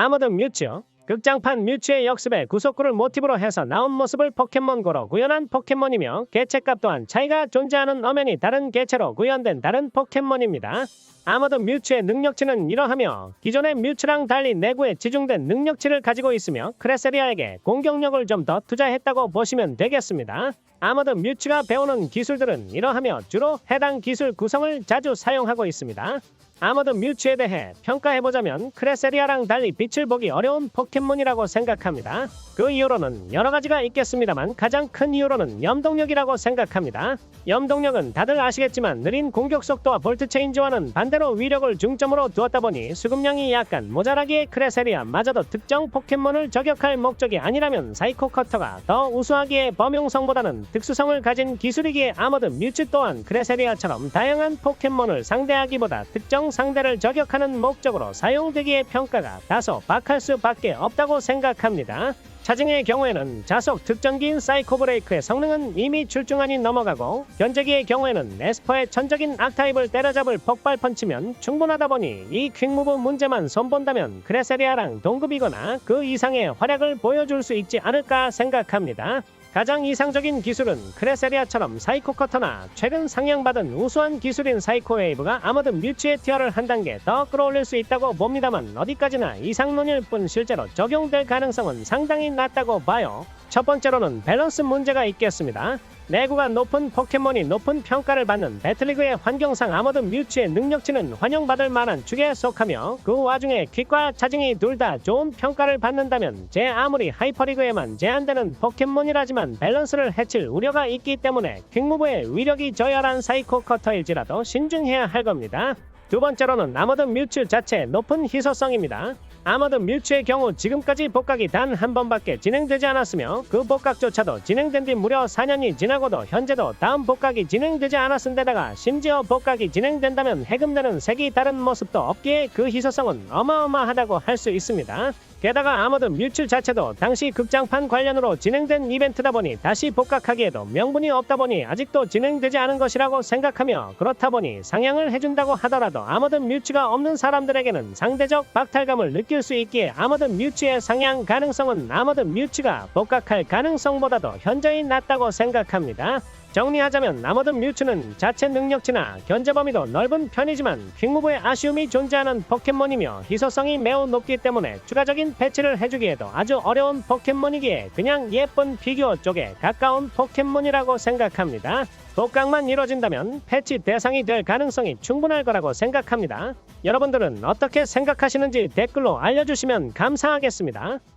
아머드 뮤츠 극장판 뮤츠의 역습에 구속구를 모티브로 해서 나온 모습을 포켓몬고로 구현한 포켓몬이며 개체값 또한 차이가 존재하는 엄연히 다른 개체로 구현된 다른 포켓몬입니다. 아머드 뮤츠의 능력치는 이러하며 기존의 뮤츠랑 달리 내구에 지중된 능력치를 가지고 있으며 크레세리아에게 공격력을 좀 더 투자했다고 보시면 되겠습니다. 아머드 뮤츠가 배우는 기술들은 이러하며 주로 해당 기술 구성을 자주 사용하고 있습니다. 아머드 뮤츠에 대해 평가해보자면 크레세리아랑 달리 빛을 보기 어려운 포켓몬이라고 생각합니다. 그 이유로는 여러 가지가 있겠습니다만 가장 큰 이유로는 염동력이라고 생각합니다. 염동력은 다들 아시겠지만 느린 공격 속도와 볼트 체인지와는 반대 로 위력을 중점으로 두었다 보니 수급량이 약간 모자라기에 크레세리아마저도 특정 포켓몬을 저격할 목적이 아니라면 사이코 커터가 더 우수하기에 범용성보다는 특수성을 가진 기술이기에 아머드 뮤츠 또한 크레세리아처럼 다양한 포켓몬을 상대하기보다 특정 상대를 저격하는 목적으로 사용되기에 평가가 다소 박할 수밖에 없다고 생각합니다. 차징의 경우에는 자속 특전기인 사이코 브레이크의 성능은 이미 출중하니 넘어가고 견제기의 경우에는 에스퍼의 천적인 악타입을 때려잡을 폭발 펀치면 충분하다 보니 이 퀵무브 문제만 손본다면 크레세리아랑 동급이거나 그 이상의 활약을 보여줄 수 있지 않을까 생각합니다. 가장 이상적인 기술은 크레세리아처럼 사이코 커터나 최근 상향받은 우수한 기술인 사이코 웨이브가 아머드 뮤츠의 티어를 한 단계 더 끌어올릴 수 있다고 봅니다만 어디까지나 이상론일 뿐 실제로 적용될 가능성은 상당히 낮다고 봐요. 첫 번째로는 밸런스 문제가 있겠습니다. 내구가 높은 포켓몬이 높은 평가를 받는 배틀리그의 환경상 아머드 뮤츠의 능력치는 환영받을 만한 축에 속하며 그 와중에 퀵과 차징이 둘 다 좋은 평가를 받는다면 제 아무리 하이퍼리그에만 제한되는 포켓몬이라지만 밸런스를 해칠 우려가 있기 때문에 퀵무브의 위력이 저열한 사이코 커터일지라도 신중해야 할 겁니다. 두 번째로는 아머드 뮤츠 자체의 높은 희소성입니다. 아머드 뮤츠의 경우 지금까지 복각이 단 한 번밖에 진행되지 않았으며 그 복각조차도 진행된 뒤 무려 4년이 지나고도 현재도 다음 복각이 진행되지 않았은데다가 심지어 복각이 진행된다면 해금되는 색이 다른 모습도 없기에 그 희소성은 어마어마하다고 할 수 있습니다. 게다가 아머드 뮤츠 자체도 당시 극장판 관련으로 진행된 이벤트다 보니 다시 복각하기에도 명분이 없다 보니 아직도 진행되지 않은 것이라고 생각하며 그렇다 보니 상향을 해준다고 하더라도 아머드 뮤츠가 없는 사람들에게는 상대적 박탈감을 느낄 수 있기에 아머드 뮤츠의 상향 가능성은 아머드 뮤츠가 복각할 가능성보다도 현저히 낮다고 생각합니다. 정리하자면 아머드 뮤츠는 자체 능력치나 견제 범위도 넓은 편이지만 퀵무브의 아쉬움이 존재하는 포켓몬이며 희소성이 매우 높기 때문에 추가적인 패치를 해주기에도 아주 어려운 포켓몬이기에 그냥 예쁜 피규어 쪽에 가까운 포켓몬이라고 생각합니다. 복각만 이뤄진다면 패치 대상이 될 가능성이 충분할 거라고 생각합니다. 여러분들은 어떻게 생각하시는지 댓글로 알려주시면 감사하겠습니다.